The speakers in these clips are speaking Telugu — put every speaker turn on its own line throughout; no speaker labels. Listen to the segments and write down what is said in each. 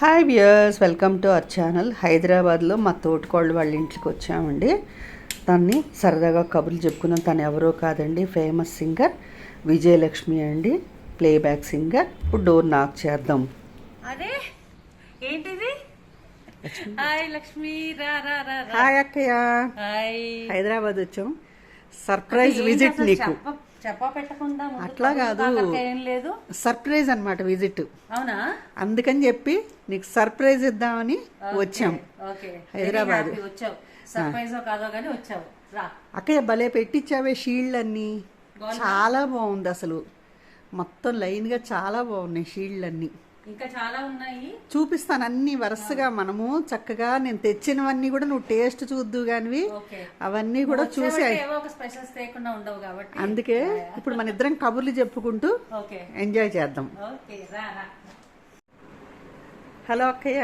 Hi viewers welcome to our channel. హైదరాబాద్లో మా తోటికోళ్ళు వాళ్ళ ఇంటికి వచ్చామండి. తన్ని సరదాగా కబుర్లు చెప్పుకున్నాం. తను ఎవరో కాదండి ఫేమస్ సింగర్ విజయలక్ష్మి అండి ప్లేబ్యాక్ సింగర్. ఇప్పుడు డోర్ నాక్ చేద్దాం.
అదే ఏంటిది? హాయ్ లక్ష్మి రా రా రా రా.
హాయ్ అక్కయ్య.
హాయ్.
హైదరాబాద్ వచ్చాం. సర్ప్రైజ్ విజిట్ నీకు.
చెప్ప పెట్టకుండా ముందు
అట్లా కాదు.
కాకరకాయ ఏం లేదు.
సర్ప్రైజ్ అన్నమాట విజిట్.
అవునా?
అందుకని చెప్పి నీకు సర్ప్రైజ్ ఇద్దామని వచ్చాం. హైదరాబాద్.
Very happy వచ్చావు. సర్ప్రైజ్ కాదో కానీ వచ్చావు. రా.
అక్కయ్య భలే పెట్టించావే షీల్డ్ అన్నీ చాలా బాగుంది అసలు. మొత్తం లైన్గా చాలా బాగున్నాయి షీల్డ్ అన్నీ
ఇంకా చాలా ఉన్నాయి.
చూపిస్తాను అన్ని వరుసగా మనము. చక్కగా నేను తెచ్చినవన్నీ కూడా నువ్వు టేస్ట్ చూద్దు కానివి అవన్నీ కూడా చూసి
ఒక
అందుకే ఇప్పుడు మన ఇద్దరం కబుర్లు చెప్పుకుంటూ ఎంజాయ్ చేద్దాం. హలో అక్కయ్య.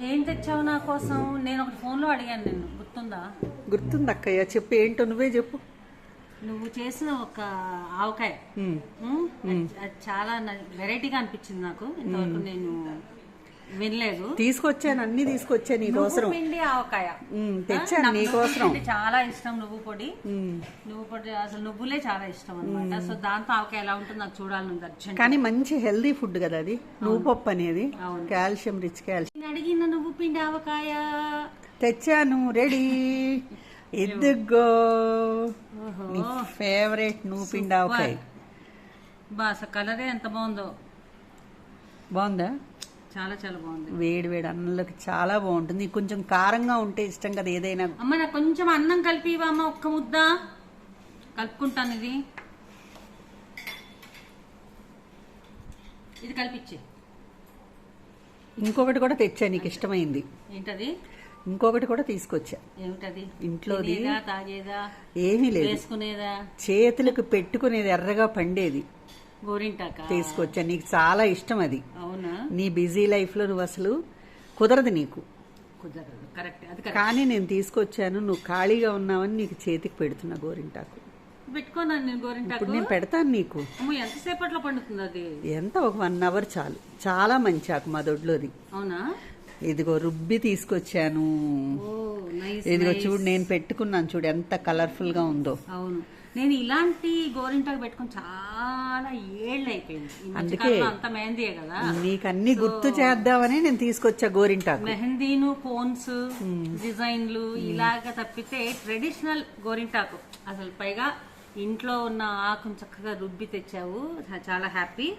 ఏం తెచ్చావు నా కోసం? నేను ఒకటి ఫోన్లో అడిగాను నిన్ను. గుర్తుందా?
గుర్తుంది అక్కయ్య చెప్పు ఏంటో నువ్వే చెప్పు.
నువ్వు చేసిన ఒక ఆవకాయ. అది- చాలా వెరైటీగా అనిపించింది నాకు. ఇంతవరకు నేను వినలేదు.
తీసుకొచ్చాను అన్ని తీసుకొచ్చాను నీకోసం
పిండి ఆవకాయ.
తెచ్చాను
నాకు
నీకోసం
చాలా ఇష్టం నువ్వు పొడి. నువ్వు పొడి అసలు నువ్వులే చాలా ఇష్టం అనమాట సో దాంతో ఆవకాయ ఎలా ఉంటుందో నాకు చూడాలని అర్జెంట్
కానీ మంచి హెల్దీ ఫుడ్ కదా అది. నువ్వు పప్పు అనేది. Calcium rich calcium.
అడిగిన నువ్వు పిండి ఆవకాయ.
తెచ్చాను రెడీ ఇదిగో. నీ ఫేవరెట్ నువ్వు పిండావుకాయ.
బా అసలు కలరే ఎంత బాగుందో.
బాగుందా?
చాలా చాలా బాగుంది.
వేడి వేడి అన్నంలోకి చాలా బాగుంటుంది. కొంచెం కారంగా ఉంటే ఇష్టం కదా ఏదైనా.
అమ్మ నాకు కొంచెం అన్నం కలిపి అమ్మ ఒక్క ముద్ద. కలుపుకుంటాను ఇది. ఇది కలిపిచ్చే.
ఇంకొకటి కూడా తెచ్చా నీకు ఇష్టమైంది.
ఏంటది?
ఇంకొకటి కూడా తీసుకొచ్చా.
ఏమిటది?
ఇంట్లోది.
తాగేదా
ఏమీ లేదు.
వేసుకునేదా?
చేతులకు పెట్టుకునేది ఎర్రగా పండేది.
గోరింటాక?
తీసుకొచ్చా. నీకు చాలా ఇష్టం అది.
అవునా?
నీ బిజీ లైఫ్లో నువ్వు అసలు కుదరదు నీకు.
కుదరదు. కరెక్ట్. అది
కానీ నేను తీసుకొచ్చాను. నువ్వు ఖాళీగా ఉన్నావని నీకు చేతికి పెడుతున్నా గోరింటాకు.
పెట్టుకోనాను నేను గోరింటాకు?
ఇప్పుడు నేను పెడతాను నీకు.
ఎంతసేపట్లో పండుతుంది అది
ఎంత? ఒక వన్ అవర్ చాలు. చాలా మంచి ఆకు మా దొడ్లోది.
అవునా?
ఇదిగో రుబ్బి తీసుకొచ్చాను. ఇదిగో చూడు నేను పెట్టుకున్నాను చూడు ఎంత కలర్ఫుల్గా ఉందో.
అవును. నేను ఇలాంటి గోరింటాకు పెట్టుకుని చాలా ఏళ్ళు అయిపోయింది
అందుకే.
అంత మెహందీయే కదా.
నీకు అన్ని గుర్తు చేద్దామని నేను తీసుకొచ్చా గోరింటాకు.
మెహందీను కోన్స్ డిజైన్లు ఇలాగ తప్పితే ట్రెడిషనల్ గోరింటాకు. అసలు పైగా ఇంట్లో ఉన్న ఆకును చక్కగా రుబ్బి తెచ్చావు. చాలా హ్యాపీ.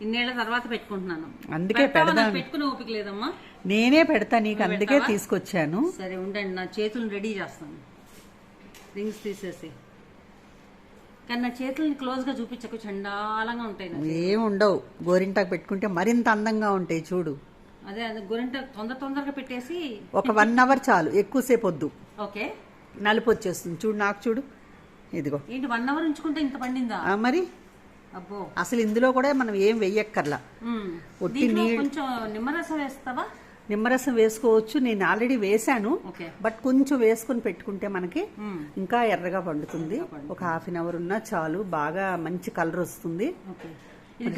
ఇన్నేళ్ళ తర్వాత పెట్టుకుంటున్నాను.
అందుకే పెడదాం.
పెట్టుకునే ఓపిక లేదమ్మా.
నేనే పెడతా నీకు అందుకే తీసుకొచ్చాను.
సరే ఉండండి నా చేతులను రెడీ చేస్తాను. రింగ్స్ తీసేసి. కానీ నా చేతులను క్లోజ్గా చూపించకు చండాలంగా ఉంటాయి నా
ఏం ఉండవు. గోరింటాకు పెట్టుకుంటే మరింత అందంగా ఉంటాయి చూడు.
అదే అదే గోరింట తొందర తొందరగా పెట్టేసి
ఒక వన్ అవర్ చాలు ఎక్కువసేపు వద్దు.
ఓకే.
నలుపు వచ్చేస్తుంది చూడు నాకు చూడు. ఇదిగో.
ఏంటి వన్ అవర్ ఉంచుకుంటే ఇంత పండిందా?
మరి? అసలు ఇందులో కూడా మనం ఏం వెయ్యక్కర్లా. ఒట్టి
కొంచెం నిమ్మరసం వేస్తావా?
నిమ్మరసం వేసుకోవచ్చు. నేను ఆల్రెడీ
ఓకే.
బట్ కొంచెం వేసుకొని పెట్టుకుంటే మనకి. ఇంకా ఎర్రగా పండుతుంది. ఒక హాఫ్ అన్ అవర్ ఉన్నా చాలు. బాగా మంచి కలర్ వస్తుంది.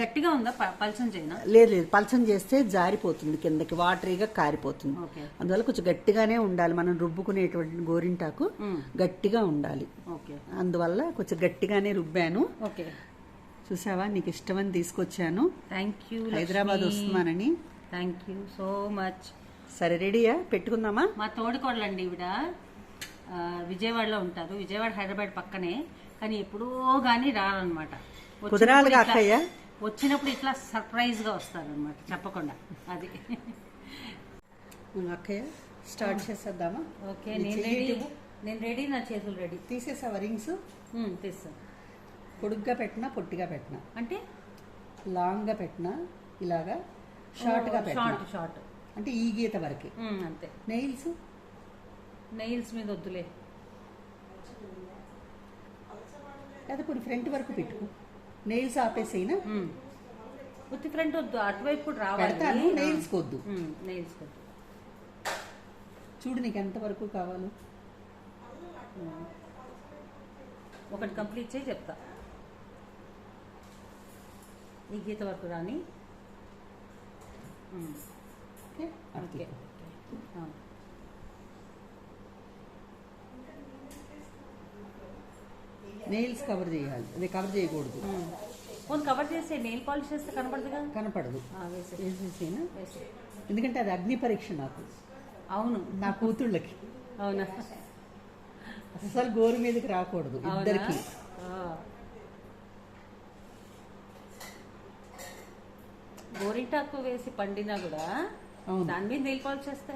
గట్టిగా ఉందా? పలచం చేయనా?
లేదు లేదు. పలచం చేస్తే జారిపోతుంది కిందకి. వాటరీగా కారిపోతుంది. అందువల్ల కొంచెం గట్టిగానే ఉండాలి. మనం రుబ్బుకునేటువంటి గోరింటాకు. గట్టిగా ఉండాలి. అందువల్ల కొంచెం గట్టిగానే రుబ్బాను. చూసావా? నీకు ఇష్టమని తీసుకొచ్చాను.
థ్యాంక్ యూ
హైదరాబాద్ వస్తున్నానని.
థ్యాంక్ యూ సో మచ్
సరే రెడీయా? పెట్టుకుందామా?
మా తోడికోడలండి ఈవిడ. విజయవాడలో ఉంటారు. విజయవాడ హైదరాబాద్ పక్కనే. కానీ ఎప్పుడో గానీ రారనమాట
కుదరాలిగా అక్కయ్య?
వచ్చినప్పుడు ఇట్లా సర్ప్రైజ్గా వస్తారనమాట చెప్పకుండా. అది.
అక్కయ్య స్టార్ట్ చేసేద్దామా?
ఓకే నేను రెడీ. నేను రెడీ నా చేతులు రెడీ.
తీసేసావా రింగ్స్?
తీస్తాను
పొడుగ్గా పెట్టినా పొట్టిగా పెట్టినా.
అంటే?
లాంగ్గా పెట్టినా ఇలాగా షార్ట్గా పెట్టినా.
Short short.
అంటే ఈ గీత వరకే.
అంతే.
నెయిల్స్?
నెయిల్స్ మీద వద్దులే.
లేదా కొన్ని ఫ్రంట్ వరకు పెట్టుకో. నెయిల్స్
మ్మ్. ఉత్తి ఫ్రంట్ వద్దు అటువైపు కూడా రావాలి.
నెయిల్స్ కొద్దు
నెయిల్స్ వద్దు.
చూడు నీకు ఎంత వరకు కావాలో.
ఒకటి కంప్లీట్ చేసి చెప్తా. ఈ గీత వరకు రాని.
ఓకే?
ఓకే.
నెయిల్స్ కవర్ చేయాలి. అది కవర్ చేయకూడదు.
పోనీ కవర్ చేసి నెయిల్ పాలిష్ చేస్తే
కనపడదు
ఆ, వేసే
వేసేసేనా?
వేసే
ఎందుకంటే అది అగ్ని పరీక్ష నాకు.
అవును.
నా కూతుళ్ళకి.
అవునా?
అసలు గోరు మీదకి రాకూడదు. ఇద్దరికి
ఆ. గోరింటాకు వేసి పండినా కూడా
అవును.
దాని మీద నెయిల్ పాలిష్ చేస్తే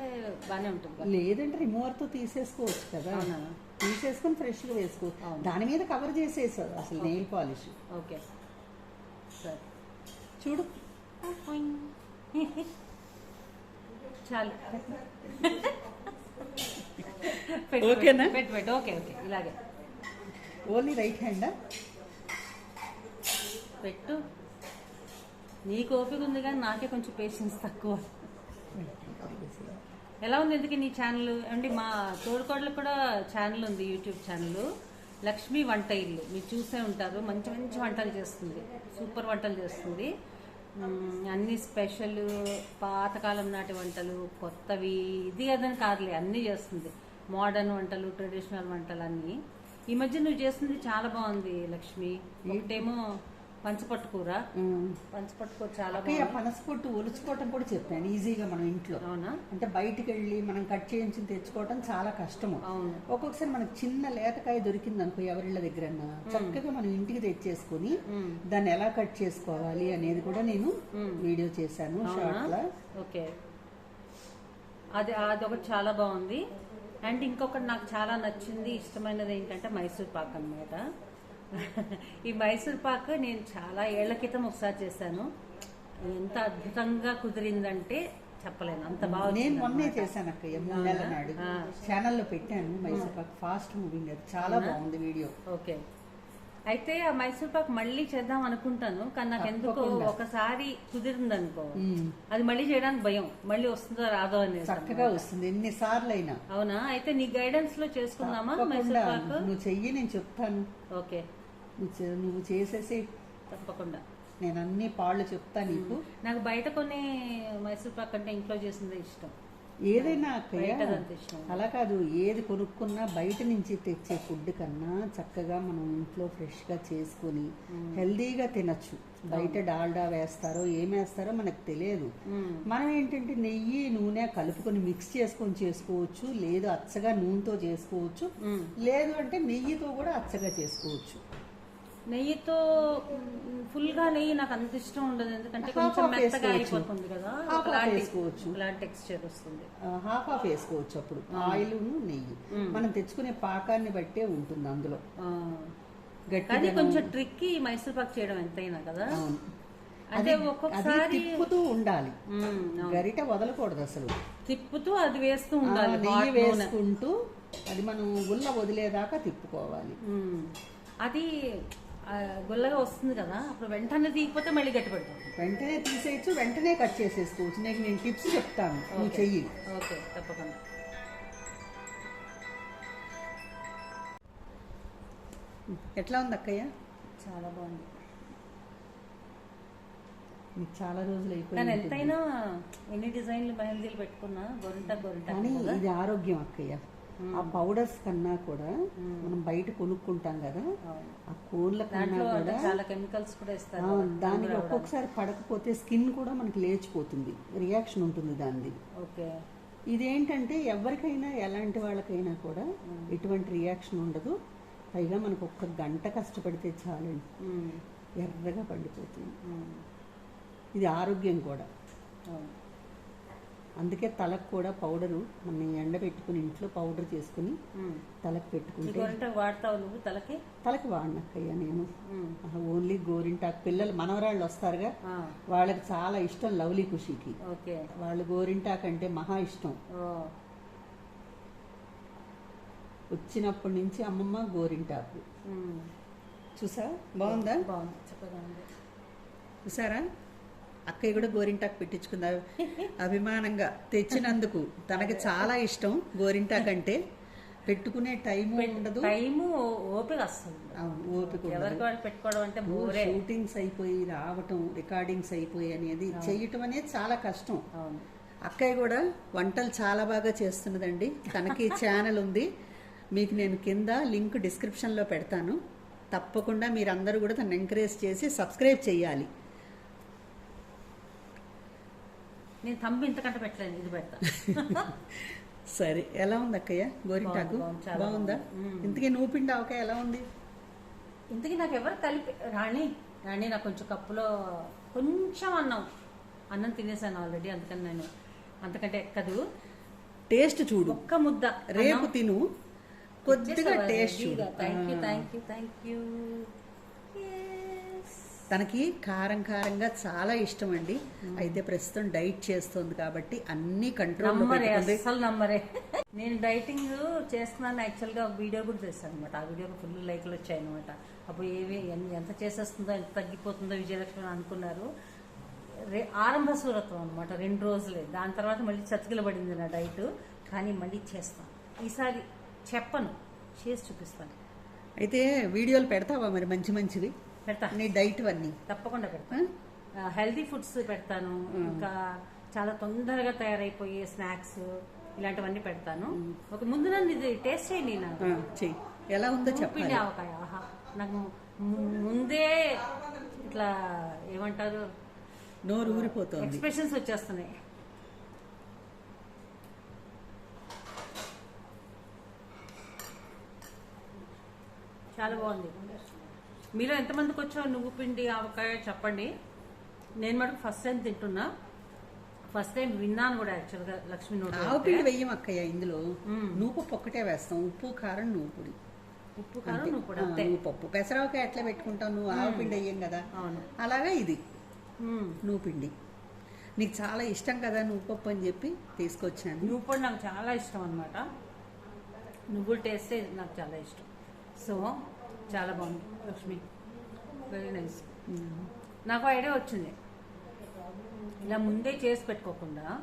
బానే ఉంటుంది.
లేదంటే రిమూవర్తో తీసేసుకోవచ్చు కదా. తీసేసుకొని ఫ్రెష్గా వేసుకో. దాని మీద కవర్ చేసేసారు అసలు నెయిల్ పాలిష్.
ఓకే. సరే.
చూడు.
చాలు.
ఓకేనా?
పెట్టు పెట్టు. Okay okay. ఇలాగే.
ఓన్లీ రైట్ హ్యాండా?
పెట్టు. నీకు ఓపిక ఉంది కానీ నాకే కొంచెం పేషెన్స్ తక్కువ. ఎలా ఉంది ఎందుకు నీ ఛానల్ అంటే మా తోడుకోడలకు కూడా ఛానల్ ఉంది యూట్యూబ్ ఛానల్ లక్ష్మీ వంట ఇల్లు. మీరు చూసే ఉంటారు. మంచి మంచి వంటలు చేస్తుంది. సూపర్ వంటలు చేస్తుంది. అన్ని స్పెషల్ పాతకాలం నాటి వంటలు కొత్తవి. ఇది అదని కాదులే అన్నీ చేస్తుంది. మోడర్న్ వంటలు ట్రెడిషనల్ వంటలు అన్నీ. ఈ మధ్య నువ్వు చేస్తుంది చాలా బాగుంది లక్ష్మి. ఒకటేమో పంచపట్టు కూర. పంచపట్టు కూర చాలా
పనసపొట్టు ఒలుచుకోవటం కూడా చెప్పాను ఈజీగా మనం ఇంట్లో.
అవునా?
అంటే బయటికి వెళ్ళి మనం కట్ చేయించి తెచ్చుకోవటం చాలా కష్టము.
అవును.
ఒక్కొక్కసారి మనకు చిన్న లేతకాయ దొరికింది అనుకో ఎవరిళ్ళ దగ్గర చక్కగా మనం ఇంటికి తెచ్చేసుకొని. దాన్ని ఎలా కట్ చేసుకోవాలి అనేది కూడా నేను వీడియో చేశాను షార్ట్ లా
ఓకే. అది అదొకటి చాలా బాగుంది. అండ్ ఇంకొకటి నాకు చాలా నచ్చింది ఇష్టమైనది ఏంటంటే మైసూర్ పాక్ అన్నమాట. ఈ మైసూర్ పాక్ నేను చాలా ఏళ్ళ క్రితం ఒకసారి చేశాను. ఎంత అద్భుతంగా కుదిరిందంటే చెప్పలేను. అంత బాగా
నేను మొన్నే. చేశాను అక్కయ్య మూడు నెలల నాడు. ఛానల్లో పెట్టాను మైసూర్ పాక్ ఫాస్ట్ మూవింగ్ అది. చాలా బాగుంది వీడియో.
ఓకే. అయితే ఆ మైసూర్ పాక్ మళ్ళీ చేద్దాం అనుకుంటాను కానీ నాకు ఎందుకో. ఒకసారి కుదిరింది అనుకో. అది మళ్ళీ చేయడానికి భయం. మళ్ళీ వస్తుందో రాదో అనేది
చక్కగా వస్తుంది ఎన్నిసార్లు అయినా
అవునా? అయితే నీ గైడెన్స్లో చేసుకుందామా మైసూర్ పాక్?
నువ్వు చెయ్యి నేను చెప్తాను.
ఓకే.
నువ్వు చేసేసి
తప్పకుండా.
నేను అన్ని పాళ్ళు చెప్తా నీకు.
నాకు బయట కొనే మైసూర్ పాక్ అంటే ఇంట్లో చేసిందే ఇష్టం.
ఏదైనా అలా కాదు ఏది కొనుక్కున్నా బయట నుంచి తెచ్చే ఫుడ్ కన్నా చక్కగా మనం ఇంట్లో ఫ్రెష్గా చేసుకొని హెల్దీగా తినచ్చు. బయట డాల్డా వేస్తారో ఏం వేస్తారో మనకు తెలియదు. మనం ఏంటంటే నెయ్యి నూనె కలుపుకొని మిక్స్ చేసుకొని చేసుకోవచ్చు లేదు అచ్చగా నూనెతో చేసుకోవచ్చు. లేదు అంటే నెయ్యితో కూడా అచ్చగా చేసుకోవచ్చు.
నెయ్యితో ఫుల్గా నెయ్యి నాకు అంత ఇష్టం ఉండదు. ఎందుకంటే కొంచెం మెత్తగా. అయిపోతుంది కదా.
వేసుకోవచ్చు.
ఒకలాంటి టెక్స్చర్ వస్తుంది.
హాఫ్ ఆఫ్ వేసుకోవచ్చు అప్పుడు. ఆయిల్ నెయ్యి. మనం తెచ్చుకునే పాకాన్ని బట్టే ఉంటుంది అందులో.
కానీ కొంచెం ట్రిక్ మైసూర్ పాక్ చేయడం ఎంతైనా కదా. అంటే ఒక్కొక్కసారి
తిప్పుతూ ఉండాలి. గరిట వదలకూడదు అసలు.
తిప్పుతూ అది వేస్తూ ఉండాలి
నెయ్యి. వేసుకుంటూ అది మనం ఉల్ల వదిలేదాకా తిప్పుకోవాలి.
అది గుల్లగా వస్తుంది కదా అప్పుడు వెంటనే తీయకపోతే మళ్ళీ గట్టి పెడతాం
వెంటనే తీసేయచ్చు వెంటనే కట్ చేసేసుకోవచ్చు. నీకు నేను టిప్స్ చెప్తాను నువ్వు చెయ్యి.
ఓకే తప్పకుండా.
ఎట్లా ఉంది అక్కయ్య?
చాలా బాగుంది.
నీకు చాలా రోజులు అయిపోయింది
ఎంతైనా ఎన్ని డిజైన్లు మెహందీలు పెట్టుకున్నా గొరింటా గొరింటా
ఇది ఆరోగ్యం అక్కయ్య. ఆ పౌడర్స్ కన్నా కూడా మనం బయట కొనుక్కుంటాం కదా. ఆ కోన్ల కన్నా కూడా
చాలా కెమికల్స్ కూడా ఇస్తారు
దానికి ఒక్కొక్కసారి పడకపోతే స్కిన్ కూడా మనకి లేచిపోతుంది రియాక్షన్ ఉంటుంది దానిది.
ఓకే.
ఇదేంటంటే ఎవరికైనా ఎలాంటి వాళ్ళకైనా కూడా ఎటువంటి రియాక్షన్ ఉండదు. పైగా మనకు ఒక్క గంట కష్టపడితే చాలండి. ఎర్రగా పండిపోతుంది. ఇది ఆరోగ్యం కూడా.
అవును.
అందుకే తలకు కూడా పౌడరు మనం ఎండబెట్టుకుని ఇంట్లో పౌడర్ చేసుకుని. తలకు పెట్టుకుంటే
వాడతావు నువ్వు తలకి?
తలకి వాడినక్కయ్యా నేను. ఓన్లీ గోరింటాకు. పిల్లలు మనవరాళ్ళు వస్తారుగా. వాళ్ళకి చాలా ఇష్టం లవ్లీ ఖుషికి.
ఓకే.
వాళ్ళు గోరింటాకు అంటే మహా ఇష్టం. వచ్చినప్పటి నుంచి అమ్మమ్మ గోరింటాకు. చూసా బాగుందా? చూసారా? అక్కయ్య కూడా గోరింటాకు పెట్టించుకుందా. అభిమానంగా తెచ్చినందుకు తనకి చాలా ఇష్టం గోరింటాకు అంటే. పెట్టుకునే టైము ఉండదు.
టైము ఓపిక వస్తుంది
అవును, ఓపిక.
ఎవరికి వాళ్ళు పెట్టుకోవడం అంటే
షూటింగ్స్ అయిపోయి రావటం రికార్డింగ్స్ అయిపోయి అనేది చేయటం అనేది చాలా కష్టం.
అవును.
అక్కయ్య కూడా వంటలు చాలా బాగా చేస్తున్నదండి. తనకి ఛానల్ ఉంది. మీకు నేను కింద లింక్ డిస్క్రిప్షన్లో పెడతాను. తప్పకుండా మీరందరూ కూడా తను ఎంకరేజ్ చేసి సబ్స్క్రైబ్ చేయాలి.
నేను తంబి ఇంతకంటే పెట్టలేను ఇది పెడతా.
సరే ఎలా ఉంది అక్కయ్య? గోరింటాకు?
బాగుంది.
ఇంతకీ నువ్వు పిండి ఆవకాయ ఎలా ఉంది?
ఇంతకీ నాకు ఎవరు కలిపి రాణి రాణి నాకు కొంచెం కప్పులో కొంచెం అన్నం. అన్నం తినేసాను ఆల్రెడీ అందుకని నేను అంతకంటే ఎక్కదు
టేస్ట్ చూడు.
ఒక్క ముద్ద
రేపు తిను. కొద్దిగా టేస్ట్ చూడు.
Thank you. Thank you thank you
తనకి కారం కారంగా చాలా ఇష్టం అండి అయితే ప్రస్తుతం డైట్ చేస్తుంది కాబట్టి అన్ని కంట్రోల్
నమ్మరే అస్సలు నమ్మరే. నేను డైటింగ్ చేస్తున్నాను యాక్చువల్గా వీడియో కూడా చేశాను అనమాట ఆ వీడియోకి ఫుల్ లైక్లు వచ్చాయి అనమాట అప్పుడు ఏవి ఎంత చేసేస్తుందో ఎంత తగ్గిపోతుందో విజయలక్ష్మి అని అనుకున్నారు. రే ఆరంభ సూరత్వం అనమాట రెండు రోజులే. దాని తర్వాత మళ్ళీ చతికిల పడింది నా డైట్. కానీ మళ్ళీ చేస్తాను. ఈసారి చెప్పను చేసి చూపిస్తాను.
అయితే వీడియోలు పెడతావా మరి మంచి మంచివి?
పెడతా.
నీ డైట్ అన్నీ
తప్పకుండా పెడతాను హెల్తీ ఫుడ్స్ పెడతాను. ఇంకా చాలా తొందరగా తయారైపోయే స్నాక్స్ ఇలాంటివన్నీ పెడతాను. ఒక ముందు నన్ను ఇది టేస్ట్ చేయండి
చెయ్యి. ఎలా ఉందో
పిండి
చెప్పాలి.
ఆవకాయ ఆహా. నాకు ముందే ఇట్లా ఏమంటారు?
నోరు ఊరిపోతుంది.
ఎక్స్ప్రెషన్స్ వచ్చేస్తున్నాయి. చాలా బాగుంది. మీలో ఎంతమందికి వచ్చో నువ్వు పిండి ఆవకాయ చెప్పండి. నేను మటుకు ఫస్ట్ టైం తింటున్నా. ఫస్ట్ టైం విన్నాను కూడా యాక్చువల్గా లక్ష్మీ నోట్
ఆవపిండి వెయ్యం అక్కయ్య ఇందులో నూపప్పు ఒక్కటే వేస్తాం. ఉప్పు కారం నువ్వు పొడి.
ఉప్పు కారం నువ్వు
ఆ,
అంతే.
పప్పు. పెసరవకాయ ఎట్లా పెట్టుకుంటావు నువ్వు? ఆవపిండి వెయ్యం కదా.
అవును.
అలాగే ఇది. నువ్వు పిండి. నీకు చాలా ఇష్టం కదా నువ్వు పప్పు అని చెప్పి తీసుకొచ్చాను.
నువ్వు కూడా నాకు చాలా ఇష్టం అనమాట నువ్వుల టేస్టే నాకు చాలా ఇష్టం. సో చాలా బాగుంది లక్ష్మి. Very nice. నాకు ఐడియా వచ్చింది. ఇలా ముందే చేసి పెట్టుకోకుండా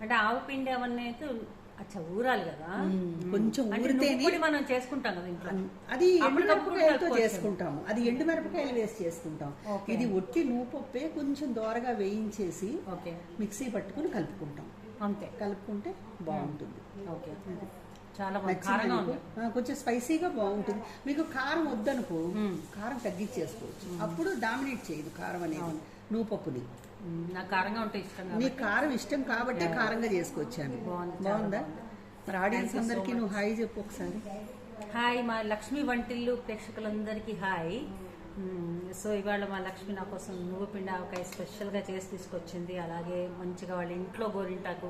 అంటే ఆవపిండి అవన్నీ అయితే అచ్చా ఊరాలి కదా.
కొంచెం ఊరితేనే
పొడి మనం చేసుకుంటాం కదా ఇంట్లో.
అది ఎండు
అప్పటికప్పుడు
మిరపకాయలతో
కలుపుకోవచ్చు.
చేసుకుంటాము. అది ఎండు మిరపకాయలు వేసి చేసుకుంటాం. ఇది ఒట్టి నూపప్పే కొంచెం దోరగా వేయించేసి
ఓకే.
మిక్సీ పట్టుకుని కలుపుకుంటాం.
అంతే.
కలుపుకుంటే బాగుంటుంది.
ఓకే. చాలా
కొంచెం స్పైసీగా బాగుంటుంది. మీకు కారం వద్దనుకో. కారం తగ్గించేసుకోవచ్చు. అప్పుడు డామినేట్ చేయదు కారం అనేది. నూపప్పుని.
మ్మ్. నాకు కారంగా ఉంటే ఇష్టం కాబట్టి.
కారం ఇష్టం కాబట్టి కారంగా చేసుకొచ్చాను
బాగుంది,
మరి ఆడియన్స్ అందరికీ నువ్వు హాయ్ చెప్పు ఒకసారి.
హాయ్ మా లక్ష్మి వంటిల్లు ప్రేక్షకులందరికీ హాయ్. సో ఇవాళ మా లక్ష్మి నా కోసం నువ్వు పిండి ఆవకాయ స్పెషల్గా చేసి తీసుకొచ్చింది. అలాగే మంచిగా వాళ్ళ ఇంట్లో గోరింటాకు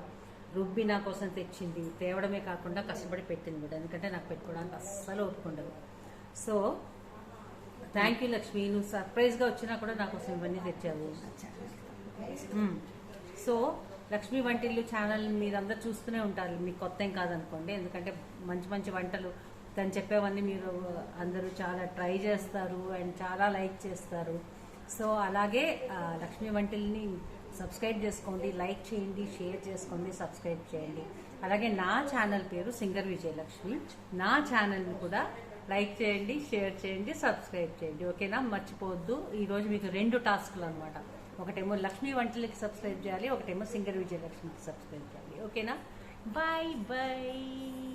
రుబ్బి నా కోసం తెచ్చింది. తేవడమే కాకుండా కష్టపడి పెట్టింది కూడా. ఎందుకంటే నాకు పెట్టుకోవడానికి అస్సలు ఒప్పుకుండదు సో థ్యాంక్ యూ లక్ష్మి. నువ్వు సర్ప్రైజ్గా వచ్చినా కూడా నా కోసం ఇవన్నీ తెచ్చావు. Hmm. సో లక్ష్మి వంటిల్లు ఛానల్ మీరందరూ చూస్తూనే ఉంటారు. మీకు కొత్త ఏం కాదనుకోండి. ఎందుకంటే మంచి మంచి వంటలు తను చెప్పేవన్నీ మీరు అందరూ చాలా ట్రై చేస్తారు అండ్ చాలా లైక్ చేస్తారు. సో అలాగే లక్ష్మి లక్ష్మీ వంటిల్ని సబ్స్క్రైబ్ చేసుకోండి లైక్ చేయండి షేర్ చేసుకోండి సబ్స్క్రైబ్ చేయండి. అలాగే నా ఛానల్ పేరు సింగర్ విజయలక్ష్మి. నా ఛానల్ని కూడా లైక్ చేయండి షేర్ చేయండి సబ్స్క్రైబ్ చేయండి. ఓకేనా? మర్చిపోవద్దు. ఈరోజు మీకు రెండు టాస్క్లు అనమాట ఒకటేమో లక్ష్మీ వంటలకి సబ్స్క్రైబ్ చేయాలి ఒకటేమో సింగర్ విజయలక్ష్మికి సబ్స్క్రైబ్ చేయాలి. ఓకేనా? Bye bye.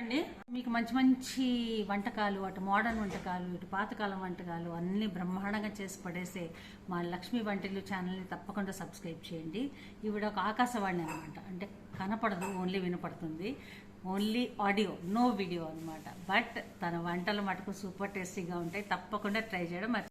అండి మీకు మంచి మంచి వంటకాలు అటు మోడర్న్ వంటకాలు ఇటు పాతకాలం వంటకాలు అన్ని బ్రహ్మాండంగా చేసి పడేసే మా లక్ష్మీ వంటలు ఛానల్ని తప్పకుండా సబ్స్క్రైబ్ చేయండి. ఈవిడ ఒక ఆకాశవాణి అనమాట అంటే కనపడదు ఓన్లీ వినపడుతుంది. ఓన్లీ ఆడియో నో వీడియో అనమాట బట్ తన వంటలు మటుకు సూపర్ టేస్టీగా ఉంటాయి. తప్పకుండా ట్రై చేయడం